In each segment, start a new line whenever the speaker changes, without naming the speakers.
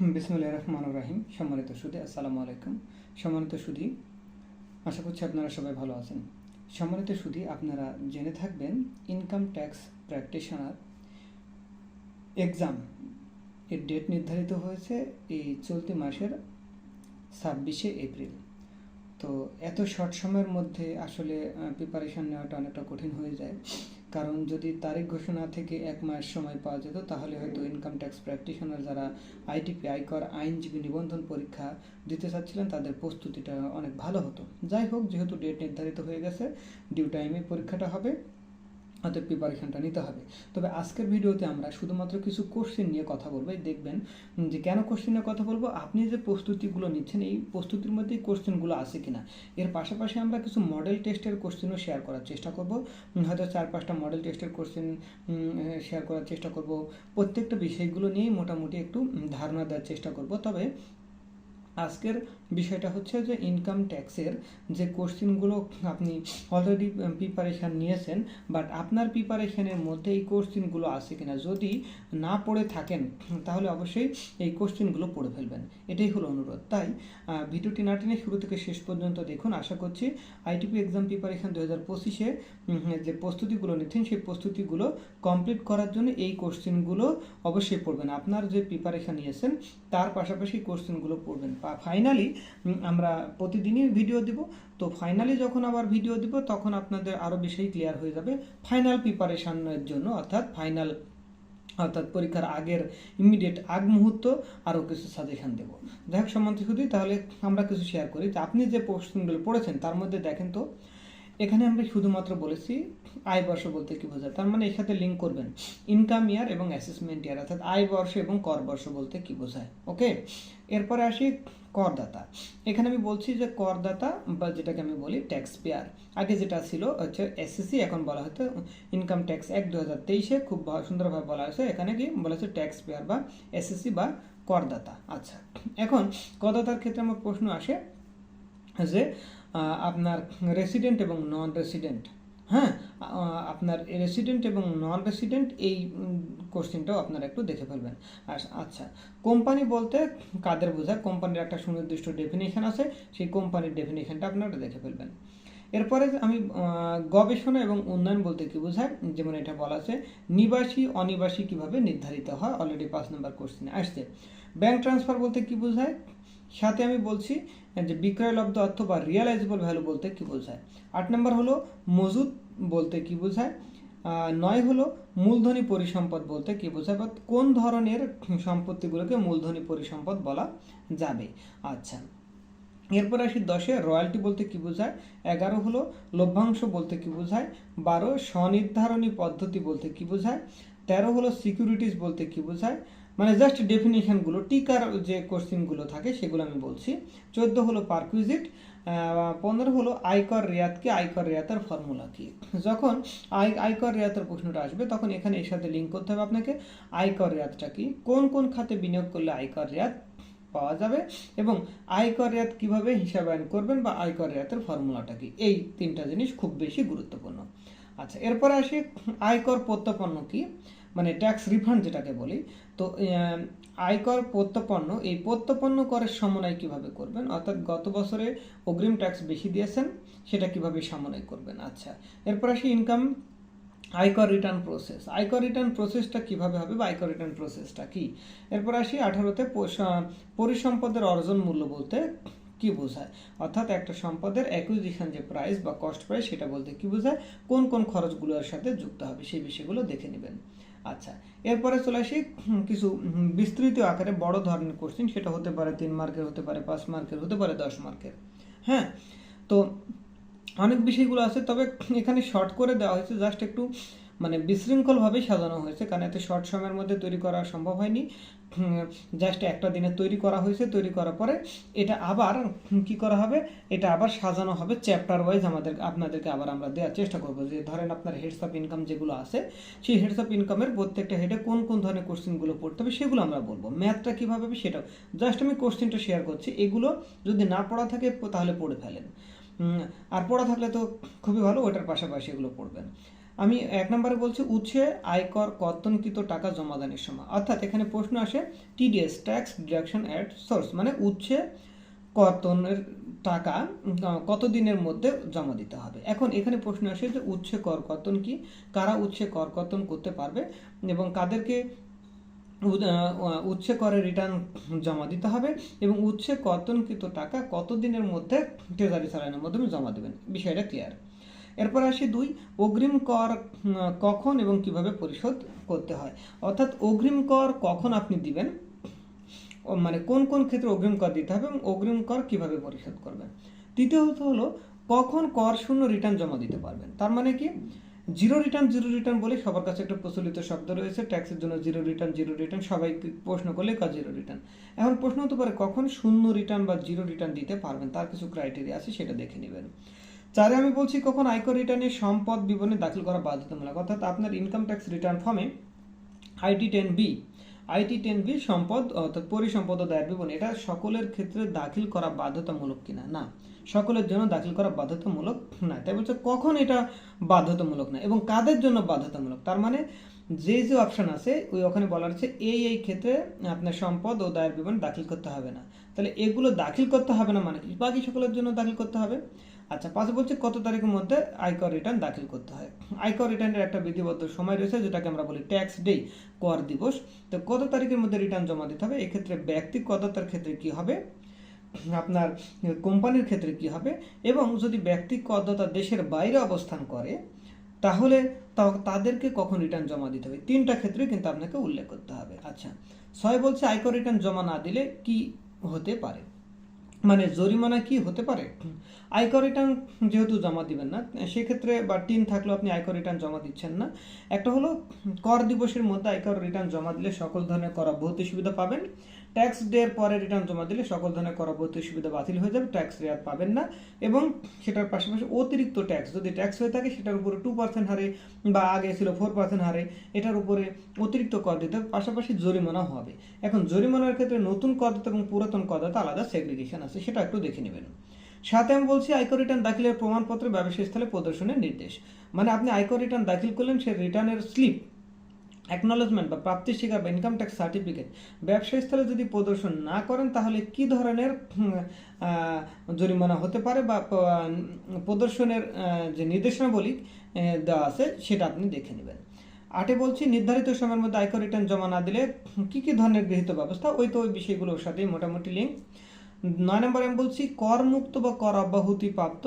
বিসমুল্লাহ রহমান রাহিম। সম্মানিত সুদী, আসসালামু আলাইকুম। সম্মানিত সুদী, আশা করছি আপনারা সবাই ভালো আছেন। সম্মানিত সুদী, আপনারা জেনে থাকবেন ইনকাম ট্যাক্স প্র্যাকটিশনার এক্সাম এর ডেট নির্ধারিত হয়েছে এই চলতি মাসের ছাব্বিশে এপ্রিল। তো এত শর্ট সময়ের মধ্যে আসলে প্রিপারেশন নেওয়াটা অনেকটা কঠিন হয়ে যায়। কারণ যদি তারিখ ঘোষণা থেকে এক মাস সময় পাওয়া যেত, তাহলে হয়তো ইনকাম ট্যাক্স প্র্যাকটিশনার যারা আইটিপি আয়কর আইনজীবী নিবন্ধন পরীক্ষা দিতে চাচ্ছিলেন, তাদের প্রস্তুতিটা অনেক ভালো হতো। যাই হোক, যেহেতু ডেট নির্ধারিত হয়ে গেছে ডিউ টাইমে পরীক্ষাটা হবে। অতএব প্রিপারেশনটা নিতে হবে। তবে আজকের ভিডিওতে আমরা শুধুমাত্র কিছু কোশ্চেন নিয়ে কথা বলব। দেখবেন যে কেন কোশ্চেন নিয়ে কথা বলব? আপনি যে প্রস্তুতিগুলো নিচ্ছেন, এই প্রস্তুতির মধ্যেই কোশ্চেনগুলো আছে কিনা? এর পাশাপাশি আমরা কিছু মডেল টেস্টের কোশ্চেনও শেয়ার করার চেষ্টা করব। হয়তো চার পাঁচটা মডেল টেস্টের কোশ্চেন শেয়ার করার চেষ্টা করব। প্রত্যেকটা বিষয়গুলো নিয়েই মোটামুটি একটু ধারণা দেওয়ার চেষ্টা করব। তবে আজকের বিষয়টা হচ্ছে যে ইনকাম ট্যাক্সের যে কোশ্চিনগুলো আপনি অলরেডি প্রিপারেশান নিয়েছেন বাট আপনার প্রিপারেশানের মধ্যে এই কোশ্চিনগুলো আছে কিনা? যদি না পড়ে থাকেন, তাহলে অবশ্যই এই কোশ্চিনগুলো পড়ে ফেলবেন। এটাই হলো অনুরোধ। তাই ভিডিওটি না টেনে শুরু থেকে শেষ পর্যন্ত দেখুন। আশা করছি আইটিপি এক্সাম প্রিপারেশান দু হাজার পঁচিশে যে প্রস্তুতিগুলো নিচ্ছেন, সেই প্রস্তুতিগুলো কমপ্লিট করার জন্য এই কোশ্চিনগুলো অবশ্যই পড়বেন। আপনার যে প্রিপারেশান নিয়েছেন, তার পাশাপাশি কোশ্চিনগুলো পড়বেন। ফাইনালি আমরা প্রতিদিনই ভিডিও দিব। তো ফাইনালি যখন আবার ভিডিও দিব, তখন আপনাদের আরও বেশি ক্লিয়ার হয়ে যাবে। ফাইনাল প্রিপারেশানের জন্য, অর্থাৎ ফাইনাল অর্থাৎ পরীক্ষার আগের ইমিডিয়েট আগ মুহূর্ত আরও কিছু সাজেশান দেব। যাই হোক সম্বন্ধে শুধু তাহলে আমরা কিছু শেয়ার করি। যে আপনি যে প্রশ্নগুলো পড়েছেন, তার মধ্যে দেখেন তো এখানে আমরা শুধুমাত্র বলেছি আয় বর্ষ বলতে কি বোঝায়? তার মানে এর সাথে লিঙ্ক করবেন। ইনকাম ইয়ার এবং অ্যাসেসমেন্ট ইয়ার অর্থাৎ আয় বর্ষ এবং কর বর্ষ বলতে কি বোঝায়? ওকে এরপরে আসি করদাতা। এখানে আমি বলছি যে করদাতা বা যেটাকে আমি বলি ট্যাক্স পেয়ার আগে যেটা ছিল হচ্ছে এসএসসি এখন বলা হতো ইনকাম ট্যাক্স এক দু হাজার তেইশে। খুব সুন্দরভাবে বলা হয়েছে। এখানে কি বলা হচ্ছে ট্যাক্স পেয়ার বা এসএসসি বা করদাতা। আচ্ছা এখন করদাতার ক্ষেত্রে আমার প্রশ্ন আসে যে আপনার রেসিডেন্ট এবং নন রেসিডেন্ট হ্যাঁ আপনার রেসিডেন্ট এবং নন রেসিডেন্ট এই কোশ্চেনটাও আপনারা একটু দেখে ফেলবেন। আর আচ্ছা কোম্পানি বলতে কাদের বোঝায়? কোম্পানির একটা সুনির্দিষ্ট ডেফিনেশন আছে, সেই কোম্পানির ডেফিনেশনটা আপনারা দেখে ফেলবেন। এরপরে আমি গবেষণা এবং উন্নয়ন বলতে কি বোঝায়? যেমন এটা বলা আছে, নিবাসী, অনিবাসী কীভাবে নির্ধারিত হয়? অলরেডি পাঁচ নম্বর কোশ্চেনে আসছে। ব্যাংক ট্রান্সফার বলতে কি বোঝায়? সাথে আমি বলছি যে বিক্রয়লব্ধ অর্থ বা রিয়ালাইজেবল ভ্যালু বলতে কি বোঝায়? আট নম্বর হলো মজুদ বলতে কি বোঝায়? নয় হলো মূলধনী পরিসম্পদ বলতে কি বোঝায়? বা কোন ধরনের সম্পত্তিগুলোকে মূলধনী পরিসম্পদ বলা যাবে? আচ্ছা এরপর আসি দশে রয়্যালটি বলতে কি বোঝায়? এগারো হলো লভ্যাংশ বলতে কি বোঝায়? বারো, স্বনির্ধারণী পদ্ধতি বলতে কি বোঝায়? তেরো হলো সিকিউরিটিস বলতে কি বোঝায়? মানে জাস্ট ডেফিনেশনগুলো টিকার যে কোশ্চিনগুলো থাকে সেগুলো আমি বলছি। চোদ্দ হলো পারকুইজিট পনেরো হলো আয়কর রেয়াতকে আয়কর রেয়াতের ফর্মুলা কি? যখন আয়, আয়কর রেয়াতের প্রশ্নটা আসবে, তখন এখানে এর সাথে লিঙ্ক করতে হবে আপনাকে। আয়কর রেয়াতটা কি? কোন কোন খাতে বিনিয়োগ করলে আয়কর রেয়াত পাওয়া যাবে? এবং আয়কর রেয়াত কীভাবে হিসাবায়ন করবেন বা আয়কর রেয়াতের ফর্মুলাটা কি? এই তিনটা জিনিস খুব বেশি গুরুত্বপূর্ণ। আচ্ছা এরপরে আসি, আয়কর প্রত্যপন্ন কি? মানে ট্যাক্স রিফান্ড যেটাকে বলি, তো আয়কর প্রত্যপন্ন এই প্রত্যপন্ন করের সমন্বয় কীভাবে করবেন? অর্থাৎ গত বছরে অগ্রিম ট্যাক্স বেশি দিয়েছেন, সেটা কীভাবে সমন্বয় করবেন? আচ্ছা এরপর আসি ইনকাম আয়কর রিটার্ন প্রসেস আয়কর রিটার্ন প্রসেসটা কীভাবে হবে বা আয়কর রিটার্ন প্রসেসটা কি? এরপর আসি আঠারোতে পরিসম্পদের অর্জন মূল্য বলতে কি বোঝায়? অর্থাৎ একটা সম্পদের অ্যাকুইজিশন যে প্রাইস বা কস্ট প্রাইস সেটা বলতে কি বোঝায়? কোন কোন খরচগুলোর সাথে যুক্ত হবে, সেই বিষয়গুলো দেখে নেবেন। আচ্ছা এরপরে চলে আসি কিছু বিস্তৃত আকারে বড় ধরনের কোশ্চিন সেটা হতে পারে তিন মার্কের হতে পারে পাঁচ মার্কের হতে পারে দশ মার্কের হ্যাঁ? তো অনেক বিষয়গুলো আছে, তবে এখানে শর্ট করে দেওয়া হয়েছে জাস্ট একটু মানে বিশৃঙ্খলভাবেই সাজানো হয়েছে। কারণ এত শর্ট সময়ের মধ্যে তৈরি করা সম্ভব হয়নি। জাস্ট একটা দিনে তৈরি করা হয়েছে। তৈরি করার পরে এটা আবার কি করা হবে? এটা আবার সাজানো হবে চ্যাপ্টার ওয়াইজ আমাদের, আপনাদেরকে আবার আমরা দেওয়ার চেষ্টা করব। যে ধরেন আপনার হেডস অফ ইনকাম যেগুলো আছে, সেই হেডস অফ ইনকামের প্রত্যেকটা হেডে কোন কোন ধরনের কোশ্চেনগুলো পড়তে হবে সেগুলো আমরা বলব। ম্যাথটা কীভাবে হবে সেটাও। জাস্ট আমি কোশ্চেনটা শেয়ার করছি। এগুলো যদি না পড়া থাকে, তাহলে পড়ে ফেলেন। আর পড়া থাকলে তো খুবই ভালো, ওটার পাশাপাশি এগুলো পড়বেন। আমি এক নম্বরে বলছি উৎসে আয়কর কর্তনকৃত টাকা জমাদানের সময়। অর্থাৎ এখানে প্রশ্ন আসে TDS tax deduction at source মানে উৎসে কর্তনের টাকা উম, কত দিনের মধ্যে জমা দিতে হবে। এখন এখানে প্রশ্ন আসে যে উৎসে কর কর্তন কি? কারা উৎসে কর কর্তন করতে পারবে? এবং কাদেরকে উচ্ছে করে রিটার্ন জমা দিতে হবে? এবং উৎসে কর্তনকৃত টাকা কত দিনের মধ্যে ট্রেজারি চালানোর মাধ্যমে জমা দেবেন? বিষয়টা ক্লিয়ার এরপর আসি দুই, অগ্রিম কর কখন এবং কীভাবে পরিশোধ করতে হয়? অর্থাৎ অগ্রিম কর কখন আপনি দিবেন? মানে কোন কোন ক্ষেত্রে অগ্রিম কর দিতে হবে এবং অগ্রিম কর কীভাবে পরিশোধ করবেন? তৃতীয়ত হলো, কখন কর শূন্য রিটার্ন জমা দিতে পারবেন? তার মানে কি? জিরো রিটার্ন জিরো রিটার্ন বলে সবার কাছে একটা প্রচলিত শব্দ রয়েছে ট্যাক্সের জন্য জিরো রিটার্ন জিরো রিটার্ন সবাই প্রশ্ন করলে কাজ জিরো রিটার্ন এখন প্রশ্ন হতে পারে, কখন শূন্য রিটার্ন বা জিরো রিটার্ন দিতে পারবেন? তার কিছু ক্রাইটেরিয়া আছে, সেটা দেখে নেবেন। চারে আমি বলছি কখন আয়কর রিটার্নে সম্পদ বিবরণী দাখিল করা বাধ্যতামূলক, অর্থাৎ আপনার ইনকাম ট্যাক্স রিটার্ন ফর্মে IT ten B IT ten B সম্পদ, অর্থাৎ পরিসম্পদ দায়ের বিবরণ, এটা সকলের ক্ষেত্রে দাখিল করা বাধ্যতামূলক কিনা? না, সকলের জন্য দাখিল করা বাধ্যতামূলক না তাই বলছে কখন এটা বাধ্যতামূলক না? এবং কাদের জন্য বাধ্যতামূলক? তার মানে যে যে অপশান আছে, ওই ওখানে বলা আছে এই এই ক্ষেত্রে আপনার সম্পদ ও দায়ের বিবরণ দাখিল করতে হবে না। তাহলে এগুলো দাখিল করতে হবে না মানে কি? বাকি সকলের জন্য দাখিল করতে হবে। আচ্ছা পাশে বলছে কত তারিখের মধ্যে আয়কর রিটার্ন দাখিল করতে হয়। আয়কর রিটার্নের একটা বিধিবদ্ধ সময় রয়েছে, যেটাকে আমরা বলি ট্যাক্স ডে কর দিবস। তো কত তারিখের মধ্যে রিটার্ন জমা দিতে হবে? এক্ষেত্রে ব্যক্তি কততার ক্ষেত্রে কি হবে? আপনার কোম্পানির ক্ষেত্রে কি হবে? এবং যদি ব্যক্তি করদাতা দেশের বাইরে অবস্থান করে, তাহলে তাদেরকে কখন রিটার্ন জমা দিতে হবে? তিনটা ক্ষেত্রে কিন্তু আপনাকে উল্লেখ করতে হবে। আচ্ছা ছয় বলছে আয়কর রিটার্ন জমা না দিলে কি হতে পারে? মানে জরিমানা কি হতে পারে? আয়কর রিটার্ন যেহেতু জমা দিবেন না, সেক্ষেত্রে বা টিন থাকলেও আপনি আয়কর রিটার্ন জমা দিচ্ছেন না। একটা হলো, কর দিবসের মধ্যে আয়কর রিটার্ন জমা দিলে সকল ধরনের করা অব্যাহতি সুবিধা পাবেন। ট্যাক্স ডে এর পরে রিটার্ন জমা দিলে সকল ধরনের কর অব্যাহতি সুবিধা বাতিল হয়ে যাবে ট্যাক্স রেয়াত পাবেন না এবং সেটার পাশাপাশি অতিরিক্ত ট্যাক্স যদি ট্যাক্স হয়ে থাকে সেটার উপরে টু পার্সেন্ট হারে বা আগে ছিল ফোর পার্সেন্ট হারে, এটার উপরে অতিরিক্ত কর দিতে হবে, পাশাপাশি জরিমানাও হবে। এখন জরিমানার ক্ষেত্রে নতুন করদাতা এবং পুরাতন করদাতা আলাদা সেগ্রিগেশন আছে, সেটা একটু দেখে নেবেন। সাথে আমি বলছি আয়কর রিটার্ন দাখিলের প্রমাণপত্র ব্যবসায়ী স্থলে প্রদর্শনের নির্দেশ। মানে আপনি আয়কর রিটার্ন দাখিল করলেন, সে রিটার্নের স্লিপ অ্যাকনলেজমেন্ট বা প্রাপ্তি স্বীকার বা ইনকাম ট্যাক্স সার্টিফিকেট ব্যবসায়ী স্থলে যদি প্রদর্শন না করেন, তাহলে কি ধরনের জরিমানা হতে পারে বা প্রদর্শনের যে নির্দেশনাবলী দেওয়া আছে, সেটা আপনি দেখে নেবেন। আটে বলছি, নির্ধারিত সময়ের মধ্যে আয়কর রিটার্ন জমা না দিলে কী কী ধরনের গৃহীত ব্যবস্থা? ওই তো ওই বিষয়গুলোর সাথেই মোটামুটি লিঙ্ক নয় নম্বর আমি বলছি কর মুক্ত বা কর অব্যাহতি প্রাপ্ত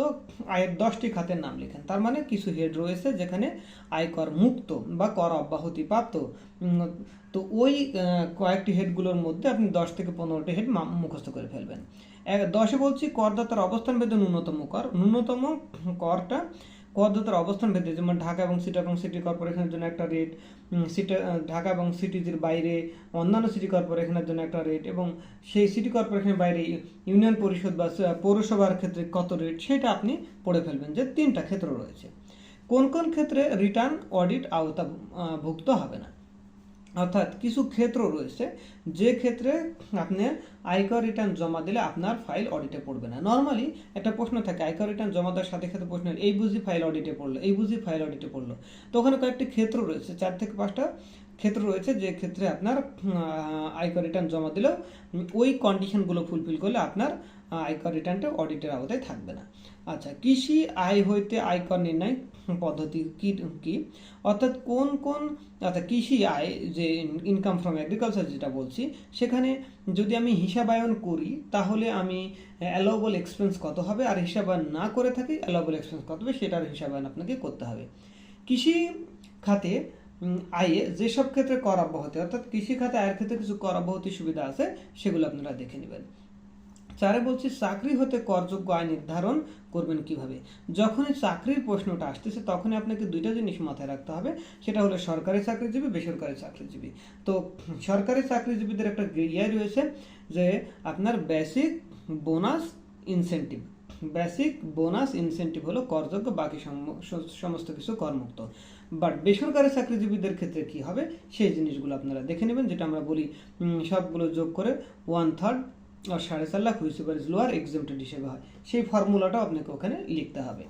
আয়ের দশটি খাতের নাম লেখেন। তার মানে কিছু হেড রয়েছে যেখানে আয়কর মুক্ত বা কর অব্যাহতি প্রাপ্ত তো ওই কয়েকটি হেডগুলোর মধ্যে আপনি দশ থেকে পনেরোটি হেড মুখস্থ করে ফেলবেন। দশে বলছি, করদাতার অবস্থান ভেদে ন্যূনতম কর। ন্যূনতম করটা করদাতার অবস্থান ভেদে, যেমন ঢাকা এবং সিটি এবং সিটি কর্পোরেশনের জন্য একটা রেট সিটি ঢাকা এবং সিটিজের বাইরে অন্যান্য সিটি কর্পোরেশনের জন্য একটা রেট এবং সেই সিটি কর্পোরেশনের বাইরে ইউনিয়ন পরিষদ বা পৌরসভার ক্ষেত্রে কত রেট সেটা আপনি পড়ে ফেলবেন যে তিনটা ক্ষেত্র রয়েছে। কোন কোন ক্ষেত্রে রিটার্ন অডিট আওতা ভুক্ত হবে না? অর্থাৎ কিছু ক্ষেত্র রয়েছে, যে ক্ষেত্রে আপনি আয়কর রিটার্ন জমা দিলে আপনার ফাইল অডিটে পড়বে না। নর্মালি একটা প্রশ্ন থাকে, আয়কর রিটার্ন জমা দেওয়ার সাথে সাথে প্রশ্ন, এই বুঝি ফাইল অডিটে পড়ল, এই বুঝি ফাইল অডিটে পড়ল। তো ওখানে কয়েকটি ক্ষেত্র রয়েছে, চার থেকে পাঁচটা ক্ষেত্র রয়েছে, যে ক্ষেত্রে আপনার আয়কর রিটার্ন জমা দিলেও ওই কন্ডিশনগুলো ফুলফিল করলে আপনার আয়কর রিটার্নটা অডিটের আওতায় থাকবে না। আচ্ছা কৃষি আয় হইতে আয়কর নির্ণয় পদ্ধতি কি কি? অর্থাৎ কোন কোন অর্থাৎ কৃষি আয় যে ইনকাম ফ্রম এগ্রিকালচার যেটা বলছি, সেখানে যদি আমি হিসাবায়ন করি, তাহলে আমি অ্যালাউবল এক্সপেন্স কত হবে? আর হিসাবায়ন না করে থাকি অ্যালাউবল এক্সপেন্স কত হবে? সেটার হিসাবায়ন আপনাকে করতে হবে। কৃষি খাতে আয়ে যেসব ক্ষেত্রে কর অব্যাহতি, অর্থাৎ কৃষি খাতে আয়ের ক্ষেত্রে কিছু কর অব্যাহতি সুবিধা আছে, সেগুলো আপনারা দেখে নেবেন। চারে বলছি, চাকরি হতে করযোগ্য আয় নির্ধারণ করবেন কীভাবে? যখনই চাকরির প্রশ্নটা আসতেছে, তখনই আপনাকে দুইটা জিনিস মাথায় রাখতে হবে। সেটা হলো, সরকারি চাকরিজীবী, বেসরকারি চাকরিজীবী। তো সরকারি চাকরিজীবীদের একটা ইয়ে রয়েছে যে, আপনার basic bonus incentive. Basic bonus incentive হলো করযোগ্য, বাকি সম- সমস্ত কিছু করমুক্ত। বাট বেসরকারি চাকরিজীবীদের ক্ষেত্রে কি হবে? সেই জিনিসগুলো আপনারা দেখে নেবেন, যেটা আমরা বলি সবগুলো যোগ করে ওয়ান থার্ড আর সাড়ে চার lakh whichever is lower exempted হিসেবে হয়। সেই ফর্মুলাটাও আপনাকে ওখানে লিখতে হবে।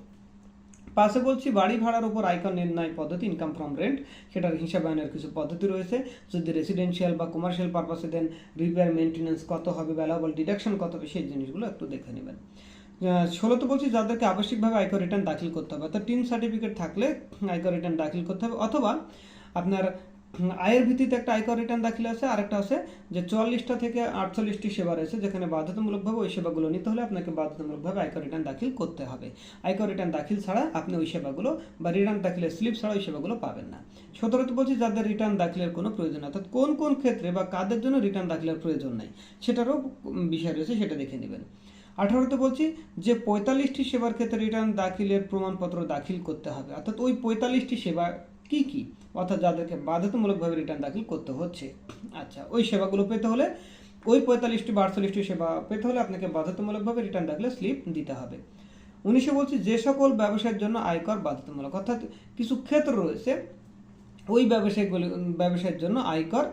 পাশে বলছি, বাড়ি ভাড়ার উপর আয়কর নির্ণয় পদ্ধতি ইনকাম ফ্রম রেন্ট সেটার হিসাবায়নের কিছু পদ্ধতি রয়েছে। যদি রেসিডেন্সিয়াল বা কমার্শিয়াল পারপাসে দেন রিপেয়ার মেনটেন্যান্স কত হবে ভ্যালুয়েবল ডিডাকশন কত হবে, সেই জিনিসগুলো একটু দেখে নেবেন। ষোলোতে বলছি, যাদেরকে আবশ্যিকভাবে আয়কর রিটার্ন দাখিল করতে হবে, অর্থাৎ টিন সার্টিফিকেট থাকলে আয়কর রিটার্ন দাখিল করতে হবে, অথবা আপনার আয়ের ভিত্তিতে একটা আয়কর রিটার্ন দাখিল আছে, আরেকটা আছে যে চুয়াল্লিশটা থেকে আটচল্লিশটি সেবা রয়েছে, যেখানে বাধ্যতামূলকভাবে ওই সেবাগুলো নিতে হলে আপনাকে বাধ্যতামূলকভাবে আয়কর রিটার্ন দাখিল করতে হবে। আয়কর রিটার্ন দাখিল ছাড়া আপনি ওই সেবাগুলো বা রিটার্ন দাখিলের স্লিপ ছাড়া ওই সেবাগুলো পাবেন না। সতেরোতে বলছি, যাদের রিটার্ন দাখিলের কোনো প্রয়োজন অর্থাৎ কোন কোন ক্ষেত্রে বা কাদের জন্য রিটার্ন দাখিলের প্রয়োজন নেই, সেটারও বিষয় রয়েছে, সেটা দেখে নেবেন। আঠারোতে বলছি, যে পঁয়তাল্লিশটি সেবার ক্ষেত্রে রিটার্ন দাখিলের প্রমাণপত্র দাখিল করতে হবে, অর্থাৎ ওই পঁয়তাল্লিশটি সেবা কি কি? অর্থাৎ যাদেরকে বাধ্যতামূলকভাবে রিটার্ন দাখিল করতে হচ্ছে। আচ্ছা ওই সেবাগুলো পেতে হলে, ওই পঁয়তাল্লিশটি বা আটচল্লিশটি সেবা পেতে হলে আপনাকে বাধ্যতামূলকভাবে রিটার্ন দাখিলের স্লিপ দিতে হবে। উনিশে বলছি, যে সকল ব্যবসায়ের জন্য আয়কর বাধ্যতামূলক, অর্থাৎ কিছু ক্ষেত্র রয়েছে, ওই ব্যবসায়গুলি ব্যবসায়ের জন্য আয়কর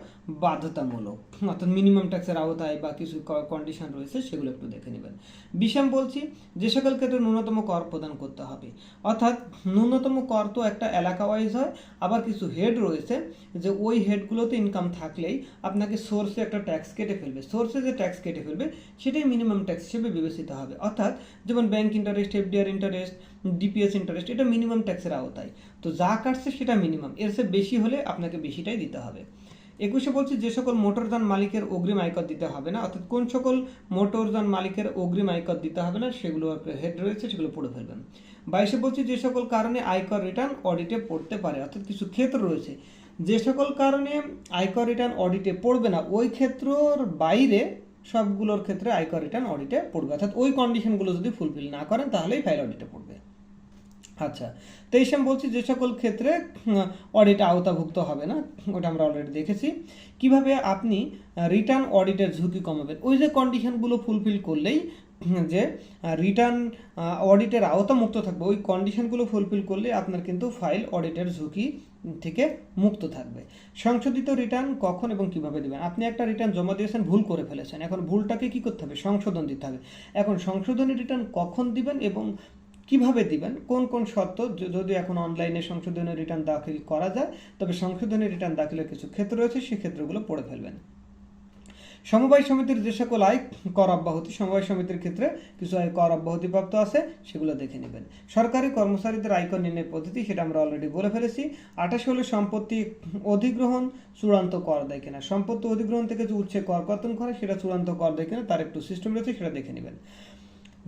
বাধ্যতামূলক, অর্থাৎ মিনিমাম ট্যাক্সের আওতায় বা কিছু কন্ডিশন রয়েছে, সেগুলো একটু দেখে নেবেন। বিষম বলছি, যে সকল ক্ষেত্রে ন্যূনতম কর প্রদান করতে হবে। অর্থাৎ ন্যূনতম কর তো একটা এলাকা ওয়াইজ হয়, আবার কিছু হেড রয়েছে, যে ওই হেডগুলোতে ইনকাম থাকলেই আপনাকে সোর্সে একটা ট্যাক্স কেটে ফেলবে। সোর্সে যে ট্যাক্স কেটে ফেলবে, সেটাই মিনিমাম ট্যাক্স হিসেবে বিবেচিত হবে। অর্থাৎ যেমন bank interest FDR interest DPS interest এটা মিনিমাম ট্যাক্সের আওতায়। তো যা কাটছে সেটা মিনিমাম এর চেয়ে বেশি হলে আপনাকে বেশিটাই দিতে হবে। একুশে বলছি, যে সকল মোটরযান মালিকের অগ্রিম আয়কর দিতে হবে না। অর্থাৎ কোন সকল মোটরযান মালিকের অগ্রিম আয়কর দিতে হবে না, সেগুলো হেড রয়েছে, সেগুলো পড়ে ফেলবেন। বাইশে বলছি, যে সকল কারণে আয়কর রিটার্ন অডিটে পড়তে পারে। অর্থাৎ কিছু ক্ষেত্র রয়েছে। যে সকল কারণে আয়কর রিটার্ন অডিটে পড়বে না, ওই ক্ষেত্রর বাইরে সবগুলোর ক্ষেত্রে আয়কর রিটার্ন অডিটে পড়বে। অর্থাৎ ওই কন্ডিশনগুলো যদি ফুলফিল না করেন, তাহলেই ফাইল অডিটে পড়বে। আচ্ছা তেইশ আমি বলছি যে সকল ক্ষেত্রে অডিট আওতাভুক্ত হবে না, ওটা আমরা অলরেডি দেখেছি। কীভাবে আপনি রিটার্ন অডিটের ঝুঁকি কমাবেন? ওই যে কন্ডিশনগুলো ফুলফিল করলেই যে রিটার্ন অডিটের আওতামুক্ত থাকবে, ওই কন্ডিশনগুলো ফুলফিল করলে আপনার কিন্তু ফাইল অডিটের ঝুঁকি থেকে মুক্ত থাকবে। সংশোধিত রিটার্ন কখন এবং কীভাবে দেবেন? আপনি একটা রিটার্ন জমা দিয়েছেন, ভুল করে ফেলেছেন। এখন ভুলটাকে কি করতে হবে? সংশোধন দিতে হবে। এখন সংশোধনী রিটার্ন কখন দিবেন এবং কীভাবে দিবেন? কোন কোন শর্ত? যদি এখন অনলাইনে সংশোধনী রিটার্ন দাখিল করা যায়, তবে সংশোধনী রিটার্ন দাখিলের কিছু ক্ষেত্র রয়েছে, সেই ক্ষেত্রগুলো পড়ে ফেলবেন। সমবায় সমিতির যে সকল আয়, কর অব্যাহতি, সমবায় সমিতির ক্ষেত্রে কিছু আয় কর অব্যাহতিপ্রাপ্ত আছে, সেগুলো দেখে নেবেন। সরকারি কর্মচারীদের আয়কর নির্ণয় পদ্ধতি, সেটা আমরা অলরেডি বলে ফেলেছি। আঠাশ হলে সম্পত্তি অধিগ্রহণ চূড়ান্ত কর দেয় কিনা? সম্পত্তি অধিগ্রহণ থেকে যে উচ্ছে কর কর্তন করে, সেটা চূড়ান্ত কর দেয় কিনা, তার একটু সিস্টেম রয়েছে, সেটা দেখে নেবেন।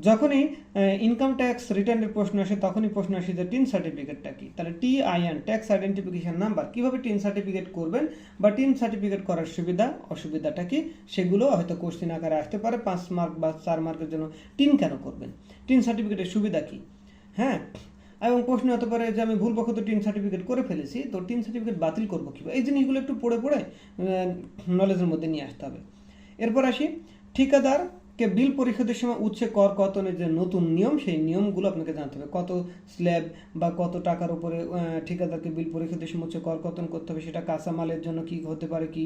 যখনই ইনকাম ট্যাক্স রিটার্নের প্রশ্ন আসে, তখনই প্রশ্ন আসে যে টিন সার্টিফিকেটটা কি? তাহলে T IN tax identification number কীভাবে টিন সার্টিফিকেট করবেন বা টিন সার্টিফিকেট করার সুবিধা, অসুবিধাটা কি? সেগুলো হয়তো কোশ্চিন আকারে আসতে পারে, পাঁচ মার্ক বা চার মার্কের জন্য টিন কেন করবেন? টিন সার্টিফিকেটের সুবিধা কি? হ্যাঁ? এবং প্রশ্ন হতে পারে যে আমি ভুলবশত টিন সার্টিফিকেট করে ফেলেছি, তো টিন সার্টিফিকেট বাতিল করব কীভাবে? এই জিনিসগুলো একটু পড়ে পড়ে নলেজের মধ্যে নিয়ে আসতে হবে। এরপর আসি, ঠিকাদার কে বিল পরিশোধের সময় উচ্ছে কর কতনের যে নতুন নিয়ম, সেই নিয়মগুলো আপনাকে জানতে হবে। কত স্ল্যাব বা কত টাকার উপরে ঠিকাদারকে বিল পরিশোধের সময় উচ্ছে কর কতন করতে হবে, সেটা কাঁচামালের জন্য কি হতে পারে কি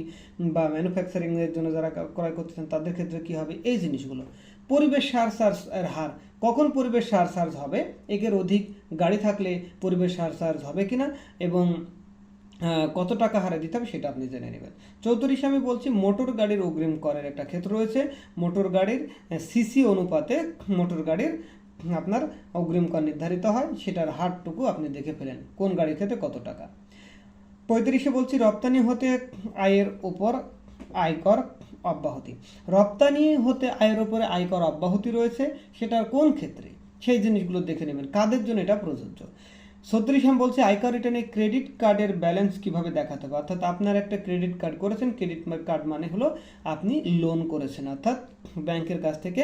বা ম্যানুফ্যাকচারিংয়ের জন্য যারা ক্রয় করতেছেন, তাদের ক্ষেত্রে কি হবে? এই জিনিসগুলো। পরিবেশ সার চার্জ এর হার। কখন পরিবেশ সার চার্জ হবে? একের অধিক গাড়ি থাকলে পরিবেশ সার চার্জ হবে কিনা? এবং কত টাকা হারে দিতে হবে সেটা আপনি জেনে নেবেন। চৌত্রিশ আমি বলছি, মোটর গাড়ির অগ্রিম করের একটা ক্ষেত্র রয়েছে। মোটর গাড়ির সিসি অনুপাতে মোটর গাড়ির আপনার অগ্রিম কর নির্ধারিত হয়। সেটার হারটুকু আপনি দেখে ফেলেন। কোন গাড়ির ক্ষেত্রে কত টাকা? পঁয়ত্রিশে বলছি, রপ্তানি হতে আয়ের উপর আয়কর অব্যাহতি। রপ্তানি হতে আয়ের উপরে আয়কর অব্যাহতি রয়েছে। সেটার কোন ক্ষেত্রে? সেই জিনিসগুলো দেখে নেবেন। কাদের জন্য এটা প্রযোজ্য? ছত্রিশ আমি বলছে আয়কর রিটার্নে ক্রেডিট কার্ডের ব্যালেন্স কীভাবে দেখাতে হবে? অর্থাৎ আপনার একটা ক্রেডিট কার্ড করেছেন ক্রেডিট কার্ড মানে হলো আপনি লোন করেছেন। অর্থাৎ ব্যাংকের কাছ থেকে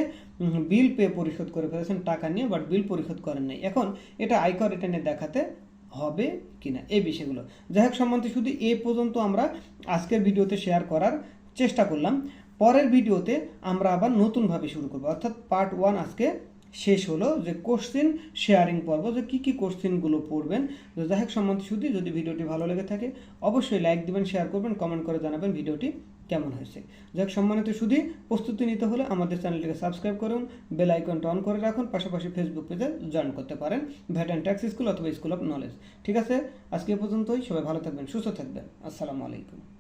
বিল পে পরিশোধ করে ফেলেছেন, টাকা নিয়ে বাট বিল পরিশোধ করেন নাই। এখন এটা আয়কর রিটার্নে দেখাতে হবে কিনা? এই বিষয়গুলো। যাই হোক সম্বন্ধে শুধু এ পর্যন্ত আমরা আজকের ভিডিওতে শেয়ার করার চেষ্টা করলাম। পরের ভিডিওতে আমরা আবার নতুনভাবে শুরু করব। অর্থাৎ পার্ট ওয়ান আজকে শেষ হলো যে কোশ্চেন শেয়ারিং পর্ব, যে কী কী কোশ্চেনগুলো পড়বেন। তো যাই হোক সম্বন্ধ শুধু যদি ভিডিওটি ভালো লেগে থাকে, অবশ্যই লাইক দিবেন শেয়ার করবেন কমেন্ট করে জানাবেন ভিডিওটি কেমন হয়েছে। যাক সম্মানিত শুধু প্রস্তুতি নিতে হলে আমাদের চ্যানেলটিকে সাবস্ক্রাইব করুন বেল আইকনটা অন করে রাখুন, পাশাপাশি ফেসবুক পেজে জয়েন করতে পারেন ভ্যাট অ্যান্ড ট্যাক্স স্কুল অথবা স্কুল অফ নলেজ ঠিক আছে? আজকে পর্যন্তই, সবাই ভালো থাকবেন, সুস্থ থাকবেন। আসসালামু আলাইকুম।